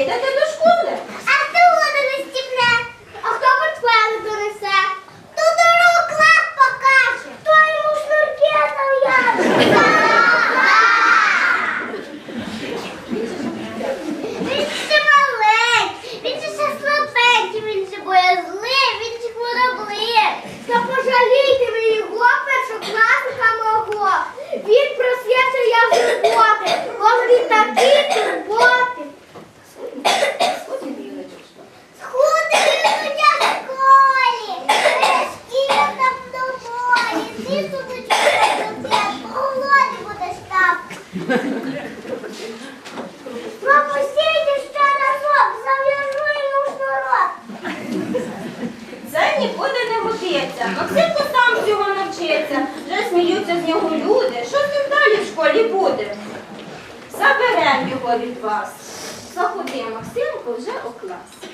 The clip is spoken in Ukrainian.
ви до школи. А хто воду не стіпне, а хто портфель донесе, то дорогу клас покаже, То йому шнурки зав'яже. Він ще маленький, він ще слабенький, він ще боязливий, він ще. Та пожалійте ви його першокласника мого. Він просвячує я в роботи. Бо він такий. Пропустіть ще разок, зав'яжу йому шнурок. Це нікуди не годиться. Максимко сам цього навчиться. Вже сміються з нього люди. Що з ним далі в школі буде? Заберемо його від вас. Заходи Максимко вже у клас.